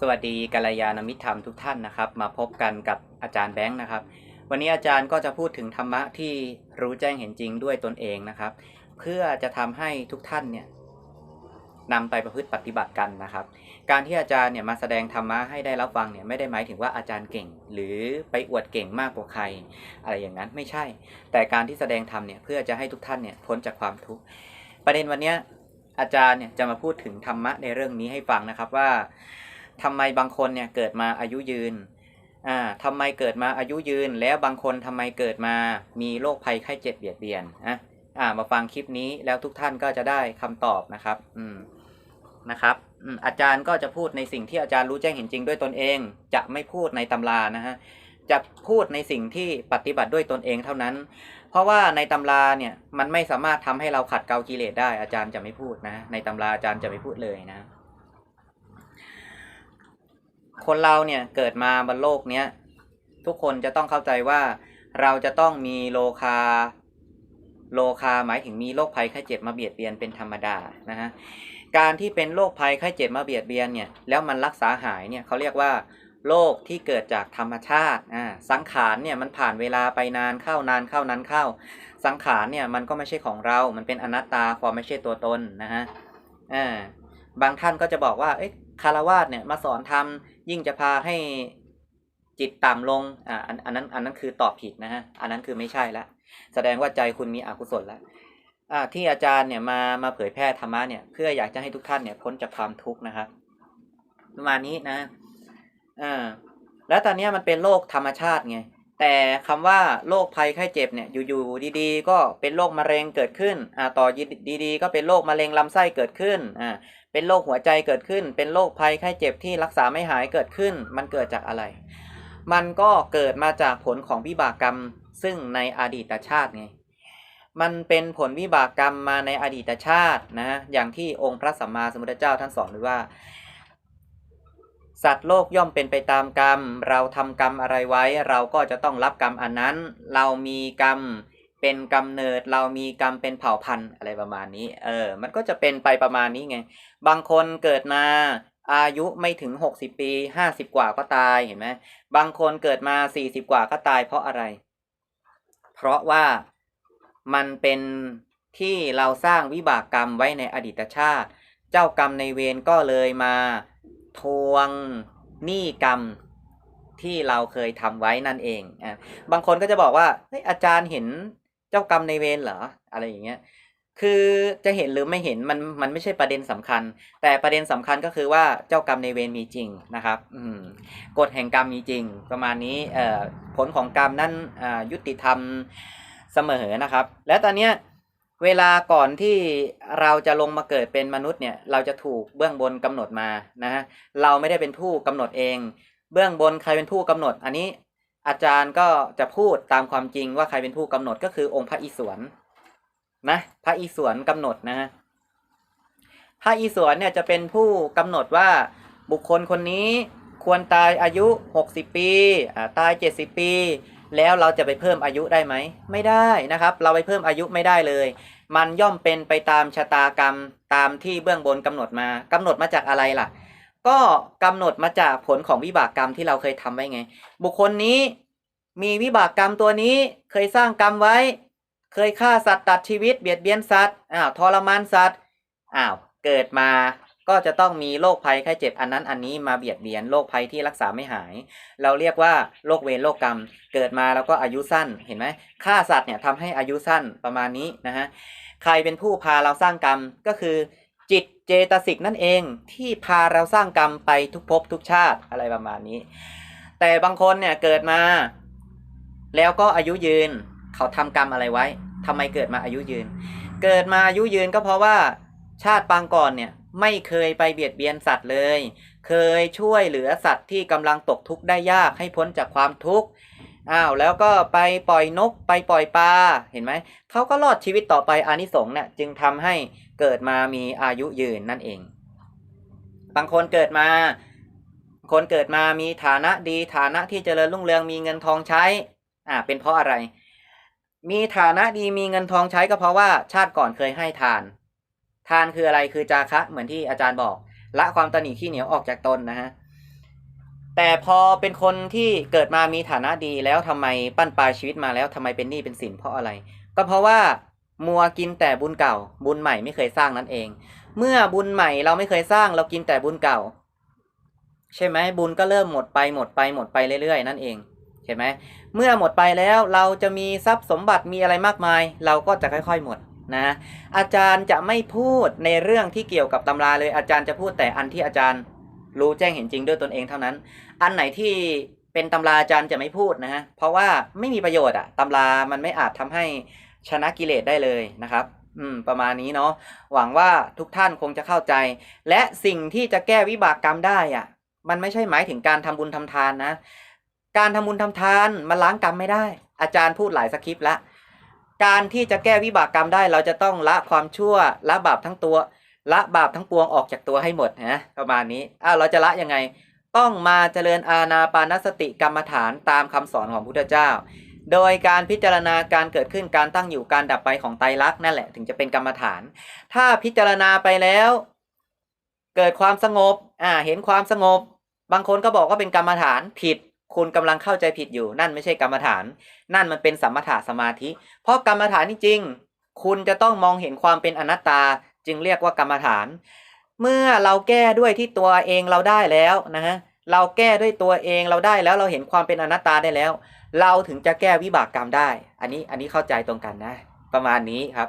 สวัสดีกัลยาณมิตรธรรมทุกท่านนะครับ มาพบกันกับอาจารย์แบงค์นะครับ วันนี้อาจารย์ก็จะพูดถึงธรรมะที่รู้แจ้งเห็นจริงด้วยตนเองนะครับ เพื่อจะทำให้ทุกท่านเนี่ยนำไปประพฤติปฏิบัติกันนะครับ การที่อาจารย์เนี่ยมาแสดงธรรมะให้ได้รับฟังเนี่ยไม่ได้หมายถึงว่าอาจารย์เก่ง หรือไปอวดเก่งมากกว่าใคร อะไรอย่างนั้นไม่ใช่ แต่การที่แสดงธรรมเนี่ยเพื่อจะให้ทุกท่านเนี่ยพ้นจากความทุกข์ประเด็นวันนี้อาจารย์เนี่ยจะมาพูดถึงธรรมะในเรื่องนี้ให้ฟังนะครับว่า ทำไมบางคนเนี่ยเกิดมาอายุยืนอ่าทำไมเกิดมาอายุยืน แล้วบางคนทำไมเกิดมามีโรคภัยไข้เจ็บเบียดเบียนอะอ่ามาฟังคลิปนี้แล้วทุกท่านก็จะได้คำตอบนะครับอืมนะครับอืมอาจารย์ก็จะพูดในสิ่งที่อาจารย์รู้แจ้งเห็นจริงด้วยตนเอง จะไม่พูดในตำรานะฮะจะพูดในสิ่งที่ปฏิบัติด้วยตนเองเท่านั้น เพราะว่าในตำราเนี่ยมันไม่สามารถทำให้เราขัดเกลากิเลสได้อาจารย์จะไม่พูดนะ ในตำราอาจารย์จะไม่พูดเลยนะ คนเราเนี่ยเกิดมาบนโลกเนี้ยทุกคนจะต้องเข้าใจว่าเราจะต้องมีโลคา โลคาหมายถึงมีโรคภัยไข้เจ็บมาเบียดเบียนเป็นธรรมดานะฮะการที่เป็นโรคภัยไข้เจ็บมาเบียดเบียนเนี่ยแล้วมันรักษาหายเนี่ยเขาเรียกว่าโรคที่เกิดจากธรรมชาติอ่าสังขารเนี่ยมันผ่านเวลาไปนานเข้านานเข้านานเข้า สังขารเนี่ยมันก็ไม่ใช่ของเรา มันเป็นอนัตตาความไม่ใช่ตัวตนนะฮะอ่าบางท่านก็จะบอกว่าเอ้ยคารวาสเนี่ยมาสอนทำ ยิ่งจะพาให้จิตต่ำลงอ่าอันอันนั้นอันนั้นคือตอบผิดนะฮะอันนั้นคือไม่ใช่ละแสดงว่าใจคุณมีอกุศลแล้วอ่าที่อาจารย์เนี่ยมามาเผยแพร่ธรรมะเนี่ยเพื่ออยากจะให้ทุกท่านเนี่ยพ้นจากความทุกข์นะครับประมาณนี้นะอ่าแล้วตอนนี้มันเป็นโรคธรรมชาติไงแต่คำว่าโรคภัยไข้เจ็บเนี่ยอยู่ๆดีๆ ก็เป็นโรคมะเร็งเกิดขึ้นอ่าต่อดีๆ ก็เป็นโรคมะเร็งลำไส้เกิดขึ้นอ่า เป็นโรคหัวใจเกิดขึ้น เป็นโรคภัยไข้เจ็บที่รักษาไม่หายเกิดขึ้น มันเกิดจากอะไร มันก็เกิดมาจากผลของวิบากกรรม ซึ่งในอดีตชาติไง มันเป็นผลวิบากกรรมมาในอดีตชาตินะ อย่างที่องค์พระสัมมาสัมพุทธเจ้าท่านสอนไว้ว่า สัตว์โลกย่อมเป็นไปตามกรรม เราทำกรรมอะไรไว้ เราก็จะต้องรับกรรมอันนั้น เรามีกรรม เป็นกำเนิดเรามีกรรมเป็นเผ่าพันธุ์อะไรประมาณนี้ เออ มันก็จะเป็นไปประมาณนี้ไง บางคนเกิดมาอายุไม่ถึงหกสิบปีห้าสิบกว่าก็ตายเห็นไหมบางคนเกิดมาสี่สิบกว่าก็ตายเพราะอะไร เพราะว่ามันเป็นที่เราสร้างวิบากกรรมไว้ในอดีตชาติ เจ้ากรรมในเวรก็เลยมาทวงหนี้กรรมที่เราเคยทำไว้นั่นเองอะบางคนก็จะบอกว่าเฮ้ยอาจารย์เห็น เจ้ากรรมในเวรเหรออะไรอย่างเงี้ยคือจะเห็นหรือไม่เห็นมันมันไม่ใช่ประเด็นสำคัญ แต่ประเด็นสำคัญก็คือว่าเจ้ากรรมในเวรมีจริงนะครับ อืมกฎแห่งกรรมมีจริง ประมาณนี้เอ่อผลของกรรมนั้นอ่ายุติธรรมเสมอนะครับ และตอนเนี้ยเวลาก่อนที่เราจะลงมาเกิดเป็นมนุษย์เนี่ยเราจะถูกเบื้องบนกำหนดมานะฮะเราไม่ได้เป็นผู้กำหนดเอง เบื้องบนใครเป็นผู้กำหนด อันนี้ อาจารย์ก็จะพูดตามความจริงว่าใครเป็นผู้กำหนดก็คือองค์พระอิศวรนะพระอิศวรกำหนดนะฮะพระอิศวรเนี่ยจะเป็นผู้กำหนดว่าบุคคลคนนี้ควรตายอายุ 60 ปีอ่าตาย 70 ปี แล้วเราจะไปเพิ่มอายุได้ไหม ไม่ได้นะครับ เราไปเพิ่มอายุไม่ได้เลย มันย่อมเป็นไปตามชะตากรรมตามที่เบื้องบนกำหนดมากำหนดมาจากอะไรล่ะ ก็กำหนดมาจากผลของวิบากกรรมที่เราเคยทำไว้ไง บุคคลนี้มีวิบากกรรมตัวนี้เคยสร้างกรรมไว้ เคยฆ่าสัตว์ตัดชีวิตเบียดเบียนสัตว์อ้าวทรมานสัตว์อ้าวเกิดมาก็จะต้องมีโรคภัยไข้เจ็บอันนั้นอันนี้มาเบียดเบียนโรคภัยที่รักษาไม่หาย เราเรียกว่าโรคเวรโรคกรรม เกิดมาแล้วก็อายุสั้นเห็นไหมฆ่าสัตว์เนี่ยทำให้อายุสั้นประมาณนี้นะฮะใครเป็นผู้พาเราสร้างกรรมก็คือ จิตเจตสิกนั่นเองที่พาเราสร้างกรรมไปทุกภพทุกชาติอะไรประมาณนี้ แต่บางคนเนี่ยเกิดมา แล้วก็อายุยืนเขาทำกรรมอะไรไว้ทำไมเกิดมาอายุยืน เกิดมาอายุยืนก็เพราะว่าชาติปางก่อนเนี่ยไม่เคยไปเบียดเบียนสัตว์เลย เคยช่วยเหลือสัตว์ที่กำลังตกทุกข์ได้ยากให้พ้นจากความทุกข์อ้าวแล้วก็ไปปล่อยนกไปปล่อยปลาเห็นไหมเขาก็รอดชีวิตต่อไปอานิสงส์เนี่ยจึงทำให้ เกิดมามีอายุยืนนั่นเอง บางคนเกิดมา คนเกิดมามีฐานะดีฐานะที่เจริญรุ่งเรืองมีเงินทองใช้ อ่า เป็นเพราะอะไร มีฐานะดีมีเงินทองใช้ก็เพราะว่าชาติก่อนเคยให้ทาน ทานคืออะไรคือจาคะเหมือนที่อาจารย์บอกละความตนีขี้เหนียวออกจากตนนะฮะแต่พอเป็นคนที่เกิดมามีฐานะดีแล้วทำไมปั้นปลายชีวิตมาแล้วทำไมเป็นหนี้เป็นสินเพราะอะไร ก็เพราะว่า มัวกินแต่บุญเก่า บุญใหม่ไม่เคยสร้างนั่นเอง เมื่อบุญใหม่เราไม่เคยสร้างเรากินแต่บุญเก่า ใช่ไหมบุญก็เริ่มหมดไปหมดไปหมดไปเรื่อยๆ นั่นเองเห็นไหมเมื่อหมดไปแล้วเราจะมีทรัพย์สมบัติมีอะไรมากมาย เราก็จะค่อย ๆ หมดนะ อาจารย์จะไม่พูดในเรื่องที่เกี่ยวกับตำราเลยอาจารย์จะพูดแต่อันที่อาจารย์ รู้แจ้งเห็นจริงด้วยตนเองเท่านั้น อันไหนที่เป็นตำราอาจารย์จะไม่พูดนะฮะเพราะว่าไม่มีประโยชน์อะตำรามันไม่อาจทำให้ ชนะกิเลสได้เลยนะครับ อืม ประมาณนี้เนาะหวังว่าทุกท่านคงจะเข้าใจ และสิ่งที่จะแก้วิบากกรรมได้อะมันไม่ใช่หมายถึงการทำบุญทำทานนะ การทำบุญทำทานมันล้างกรรมไม่ได้ อาจารย์พูดหลายสคริปต์ละการที่จะแก้วิบากกรรมได้ เราจะต้องละความชั่วละบาปทั้งตัว ละบาปทั้งปวงออกจากตัวให้หมดนะประมาณนี้อ้าวเราจะละยังไง ต้องมาเจริญอาณาปานสติกรรมฐานตามคำสอนของพุทธเจ้า โดยการพิจารณาการเกิดขึ้นการตั้งอยู่การดับไปของไตรลักษณ์นั่นแหละถึงจะเป็นกรรมฐาน ถ้าพิจารณาไปแล้ว เกิดความสงบอ่าเห็นความสงบ บางคนก็บอกว่าเป็นกรรมฐานผิด คุณกำลังเข้าใจผิดอยู่ นั่นไม่ใช่กรรมฐาน นั่นมันเป็นสัมมถะสมาธิ เพราะกรรมฐานนี่จริง คุณจะต้องมองเห็นความเป็นอนัตตา จึงเรียกว่ากรรมฐาน เมื่อเราแก้ด้วยที่ตัวเองเราได้แล้วนะฮะเราแก้ด้วยตัวเองเราได้แล้วเราเห็นความเป็นอนัตตาได้แล้ว เราถึงจะแก้วิบากกรรมได้ อันนี้อันนี้เข้าใจตรงกันนะ ประมาณนี้ครับ